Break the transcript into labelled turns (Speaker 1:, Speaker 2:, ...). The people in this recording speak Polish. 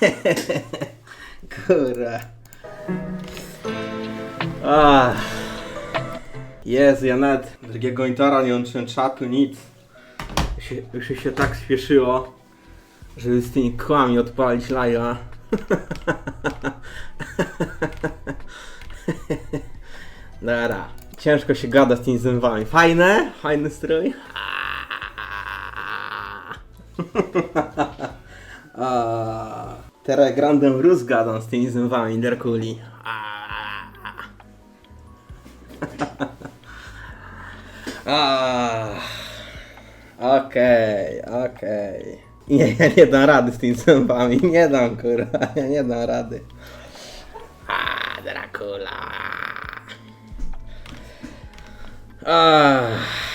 Speaker 1: Kurwa. Ach. Jezu, ja nawet drugiego intera nie łączyłem czatu, nic. Już się, już się tak spieszyło, żeby z tymi kłami odpalić live'a. Dobra. Ciężko się gada z tymi zębami. Fajne? Fajny strój? A, teraz Grandem Rus gadam z tymi zębami Derkuli. Okej, okej. Nie, ja nie dam rady z tymi zębami. Nie dam, kurwa. Ja nie dam rady. A, Dracula. Ah.